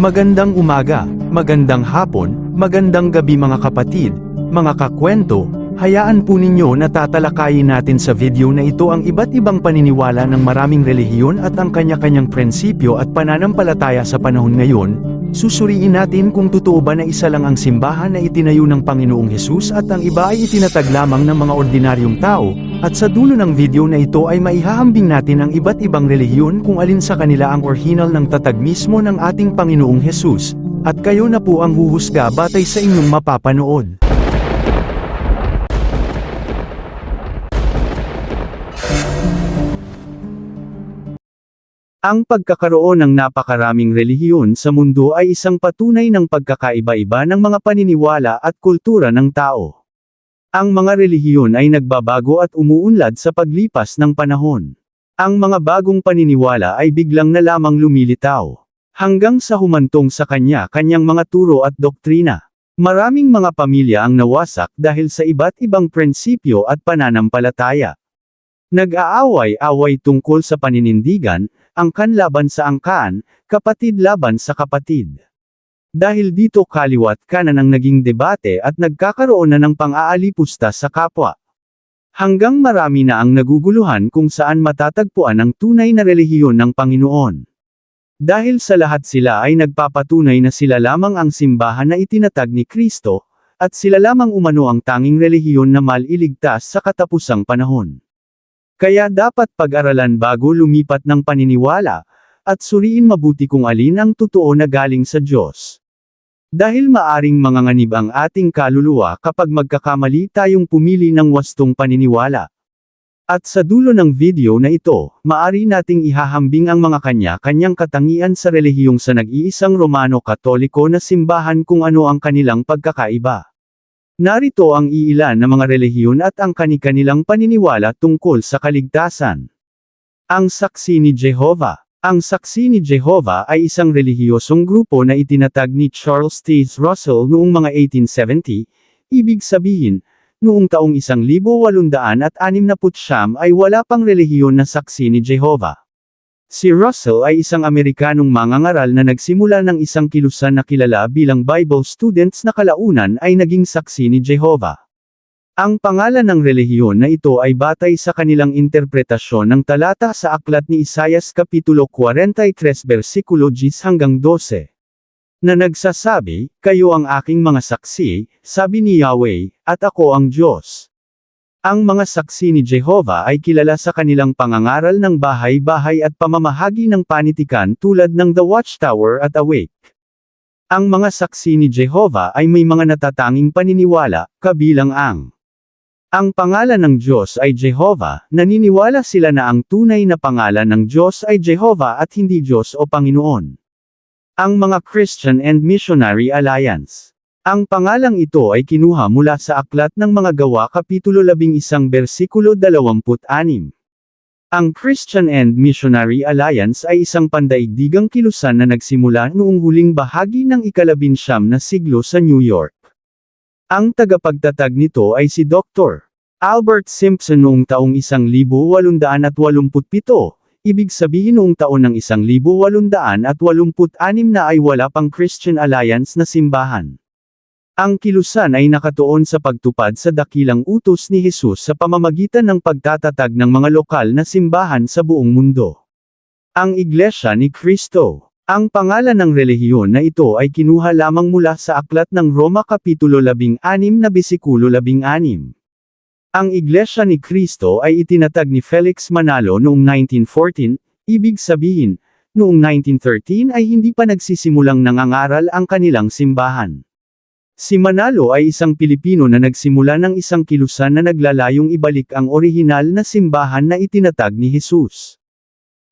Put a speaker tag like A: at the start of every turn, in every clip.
A: Magandang umaga, magandang hapon, magandang gabi mga kapatid, mga kakwento, hayaan po ninyo na tatalakayin natin sa video na ito ang iba't ibang paniniwala ng maraming relihiyon at ang kanya-kanyang prinsipyo at pananampalataya sa panahon ngayon, susuriin natin kung totoo ba na isa lang ang simbahan na itinayo ng Panginoong Hesus at ang iba ay itinatag lamang ng mga ordinaryong tao, at sa dulo ng video na ito ay maihahambing natin ang iba't ibang relihiyon kung alin sa kanila ang orihinal ng tatag mismo ng ating Panginoong Hesus, at kayo na po ang huhusga batay sa inyong mapapanood. Ang pagkakaroon ng napakaraming relihiyon sa mundo ay isang patunay ng pagkakaiba-iba ng mga paniniwala at kultura ng tao. Ang mga relihiyon ay nagbabago at umuunlad sa paglipas ng panahon. Ang mga bagong paniniwala ay biglang na lamang lumilitaw. Hanggang sa humantong sa kanya-kanyang mga turo at doktrina. Maraming mga pamilya ang nawasak dahil sa iba't ibang prinsipyo at pananampalataya. Nag-aaway-away tungkol sa paninindigan, angkan laban sa angkan, kapatid laban sa kapatid. Dahil dito kaliwat kanan ang naging debate at nagkakaroon na ng pang-aalipusta sa kapwa. Hanggang marami na ang naguguluhan kung saan matatagpuan ang tunay na relihiyon ng Panginoon. Dahil sa lahat sila ay nagpapatunay na sila lamang ang simbahan na itinatag ni Kristo, at sila lamang umano ang tanging relihiyon na maliligtas sa katapusang panahon. Kaya dapat pag-aralan bago lumipat ng paniniwala, at suriin mabuti kung alin ang totoo na galing sa Diyos. Dahil maaring manganganib ang ating kaluluwa kapag magkakamali tayong pumili ng wastong paniniwala. At sa dulo ng video na ito, maari nating ihahambing ang mga kanya-kanyang katangian sa relihiyong sa nag-iisang Romano-Katoliko na simbahan kung ano ang kanilang pagkakaiba. Narito ang iilan na mga relihiyon at ang kani-kanilang paniniwala tungkol sa kaligtasan. Ang Saksi ni Jehovah Ang Saksi ni Jehovah ay isang relihiyosong grupo na itinatag ni Charles T. Russell noong mga 1870, ibig sabihin, noong taong 1869 ay wala pang relihiyon na Saksi ni Jehovah. Si Russell ay isang Amerikanong mangangaral na nagsimula ng isang kilusan na kilala bilang Bible students na kalaunan ay naging saksi ni Jehovah. Ang pangalan ng relihiyon na ito ay batay sa kanilang interpretasyon ng talata sa aklat ni Isayas Kapitulo 43 versikulo 10 hanggang 12. Na nagsasabi, Kayo ang aking mga saksi, sabi ni Yahweh, at ako ang Diyos. Ang mga saksi ni Jehovah ay kilala sa kanilang pangangaral ng bahay-bahay at pamamahagi ng panitikan tulad ng The Watchtower at Awake. Ang mga saksi ni Jehovah ay may mga natatanging paniniwala, kabilang ang ang pangalan ng Diyos ay Jehovah, naniniwala sila na ang tunay na pangalan ng Diyos ay Jehovah at hindi Diyos o Panginoon. Ang mga Christian and Missionary Alliance ang pangalang ito ay kinuha mula sa Aklat ng Mga Gawa Kapitulo 11 versikulo 26. Ang Christian and Missionary Alliance ay isang pandaigdigang kilusan na nagsimula noong huling bahagi ng ikalabinsyam na siglo sa New York. Ang tagapagtatag nito ay si Dr. Albert Simpson noong taong 1887, ibig sabihin noong taon ng 1886 na ay wala pang Christian Alliance na simbahan. Ang kilusan ay nakatuon sa pagtupad sa dakilang utos ni Jesus sa pamamagitan ng pagtatatag ng mga lokal na simbahan sa buong mundo. Ang Iglesia ni Cristo. Ang pangalan ng relihiyon na ito ay kinuha lamang mula sa aklat ng Roma Kapitulo 16 na Bisikulo 16. Ang Iglesia ni Cristo ay itinatag ni Felix Manalo noong 1914, ibig sabihin, noong 1913 ay hindi pa nagsisimulang nangangaral ang kanilang simbahan. Si Manalo ay isang Pilipino na nagsimula ng isang kilusan na naglalayong ibalik ang orihinal na simbahan na itinatag ni Jesus.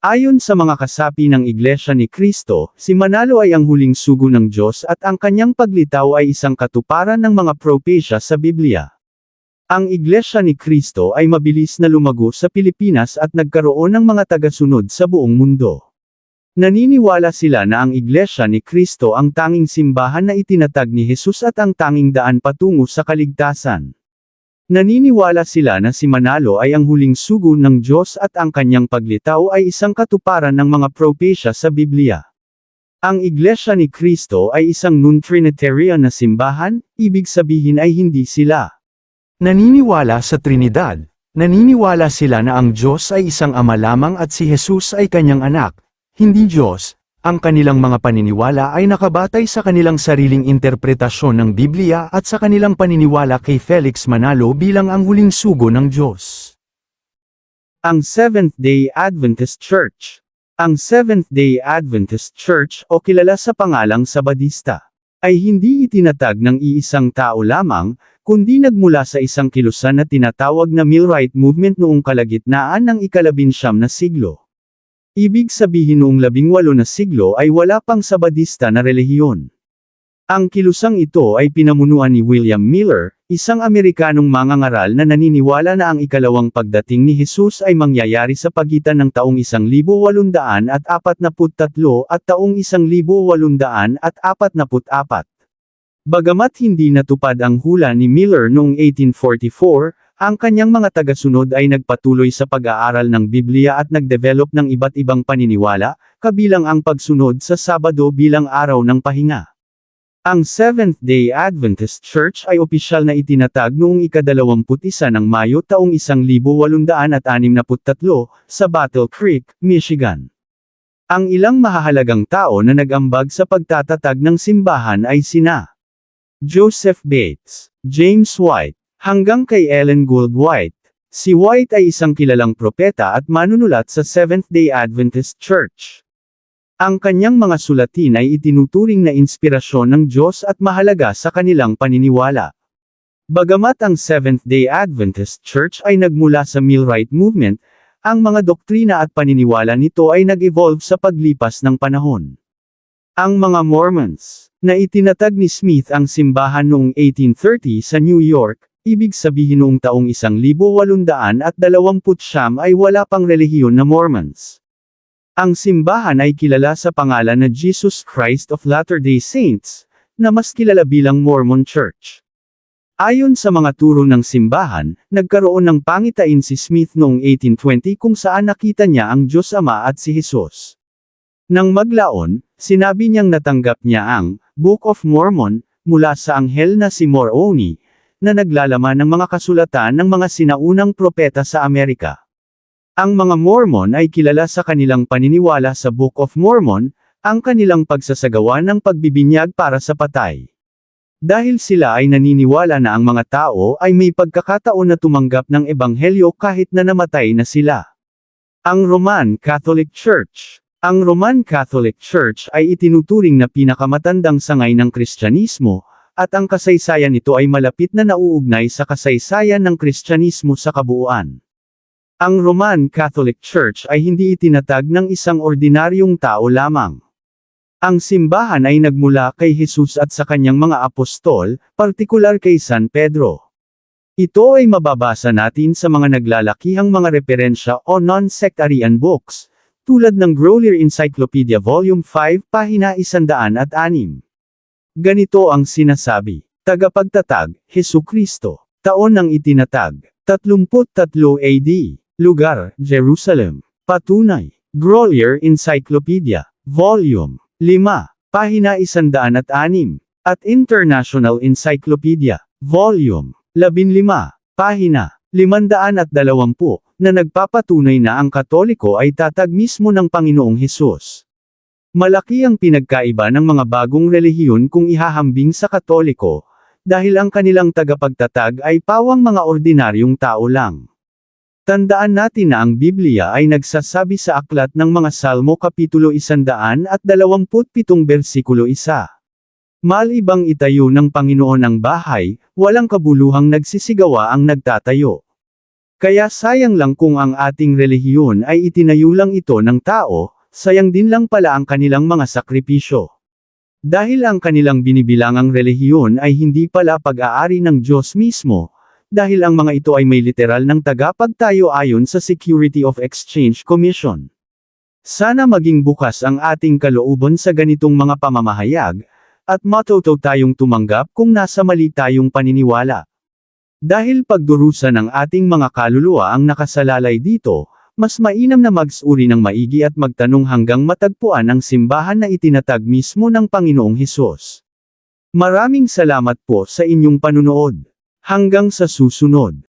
A: Ayon sa mga kasapi ng Iglesia ni Cristo, si Manalo ay ang huling sugo ng Diyos at ang kanyang paglitaw ay isang katuparan ng mga propesya sa Biblia. Ang Iglesia ni Cristo ay mabilis na lumago sa Pilipinas at nagkaroon ng mga tagasunod sa buong mundo. Naniniwala sila na ang Iglesia ni Cristo ang tanging simbahan na itinatag ni Jesus at ang tanging daan patungo sa kaligtasan. Naniniwala sila na si Manalo ay ang huling sugo ng Diyos at ang kanyang paglitaw ay isang katuparan ng mga propesya sa Biblia. Ang Iglesia ni Kristo ay isang non-Trinitarian na simbahan, ibig sabihin ay hindi sila naniniwala sa Trinidad. Naniniwala sila na ang Diyos ay isang ama lamang at si Jesus ay kanyang anak, hindi Diyos. Ang kanilang mga paniniwala ay nakabatay sa kanilang sariling interpretasyon ng Biblia at sa kanilang paniniwala kay Felix Manalo bilang ang huling sugo ng Diyos. Ang Seventh-day Adventist Church Ang Seventh-day Adventist Church o kilala sa pangalang Sabadista ay hindi itinatag ng iisang tao lamang, kundi nagmula sa isang kilusan na tinatawag na Millwright Movement noong kalagitnaan ng ikalabinsyam na siglo. Ibig sabihin noong labing walo na siglo ay wala pang Sabadista na relihiyon. Ang kilusang ito ay pinamunuan ni William Miller, isang Amerikanong mangangaral na naniniwala na ang ikalawang pagdating ni Jesus ay mangyayari sa pagitan ng taong 1843 at taong 1844. Bagamat hindi natupad ang hula ni Miller noong 1844, ang kanyang mga tagasunod ay nagpatuloy sa pag-aaral ng Biblia at nagdevelop ng iba't ibang paniniwala, kabilang ang pagsunod sa Sabado bilang araw ng pahinga. Ang Seventh-day Adventist Church ay opisyal na itinatag noong ika-21 ng Mayo taong 1863 sa Battle Creek, Michigan. Ang ilang mahahalagang tao na nag-ambag sa pagtatatag ng simbahan ay sina Joseph Bates, James White, hanggang kay Ellen Gould White. Si White ay isang kilalang propeta at manunulat sa Seventh-day Adventist Church. Ang kanyang mga sulatin ay itinuturing na inspirasyon ng Diyos at mahalaga sa kanilang paniniwala. Bagamat ang Seventh-day Adventist Church ay nagmula sa Millwright Movement, ang mga doktrina at paniniwala nito ay nag-evolve sa paglipas ng panahon. Ang mga Mormons, na itinatag ni Smith ang simbahan noong 1830 sa New York, ibig sabihin noong taong 1829 ay wala pang relihiyon na Mormons. Ang simbahan ay kilala sa pangalan na Jesus Christ of Latter-day Saints, na mas kilala bilang Mormon Church. Ayon sa mga turo ng simbahan, nagkaroon ng pangitain si Smith noong 1820 kung saan nakita niya ang Diyos Ama at si Jesus. Nang maglaon, sinabi niyang natanggap niya ang Book of Mormon mula sa anghel na si Moroni, na naglalaman ng mga kasulatan ng mga sinaunang propeta sa Amerika. Ang mga Mormon ay kilala sa kanilang paniniwala sa Book of Mormon, ang kanilang pagsasagawa ng pagbibinyag para sa patay. Dahil sila ay naniniwala na ang mga tao ay may pagkakataon na tumanggap ng ebanghelyo kahit na namatay na sila. Ang Roman Catholic Church Ang Roman Catholic Church ay itinuturing na pinakamatandang sangay ng Kristyanismo, at ang kasaysayan nito ay malapit na nauugnay sa kasaysayan ng Kristyanismo sa kabuuan. Ang Roman Catholic Church ay hindi itinatag ng isang ordinaryong tao lamang. Ang simbahan ay nagmula kay Jesus at sa kanyang mga apostol, partikular kay San Pedro. Ito ay mababasa natin sa mga naglalakihang mga referensya o non-sectarian books, tulad ng Grolier Encyclopedia Volume 5 pahina 106. Ganito ang sinasabi. Tagapagtatag, Hesu Kristo. Taon ng itinatag. 33 AD. Lugar, Jerusalem. Patunay. Grolier Encyclopedia. Volume 5. Pahina 106. At International Encyclopedia. Volume 15. Pahina 520 na nagpapatunay na ang Katoliko ay tatag mismo ng Panginoong Hesus. Malaki ang pinagkaiba ng mga bagong relihiyon kung ihahambing sa Katoliko, dahil ang kanilang tagapagtatag ay pawang mga ordinaryong tao lang. Tandaan natin na ang Biblia ay nagsasabi sa aklat ng mga Salmo Kapitulo 127 versikulo 1. Malibang itayo ng Panginoon ang bahay, walang kabuluhang nagsisigawa ang nagtatayo. Kaya sayang lang kung ang ating relihiyon ay itinayo lang ito ng tao, sayang din lang pala ang kanilang mga sakripisyo. Dahil ang kanilang binibilangang relihiyon ay hindi pala pag-aari ng Diyos mismo, dahil ang mga ito ay may literal ng tagapagtayo ayon sa Security of Exchange Commission. Sana maging bukas ang ating kalooban sa ganitong mga pamamahayag, at matuto tayong tumanggap kung nasa mali tayong paniniwala. Dahil pagdurusa ng ating mga kaluluwa ang nakasalalay dito, Mas mainam na magsuri ng maigi at magtanong hanggang matagpuan ang simbahan na itinatag mismo ng Panginoong Hesus. Maraming salamat po sa inyong panunood. Hanggang sa susunod.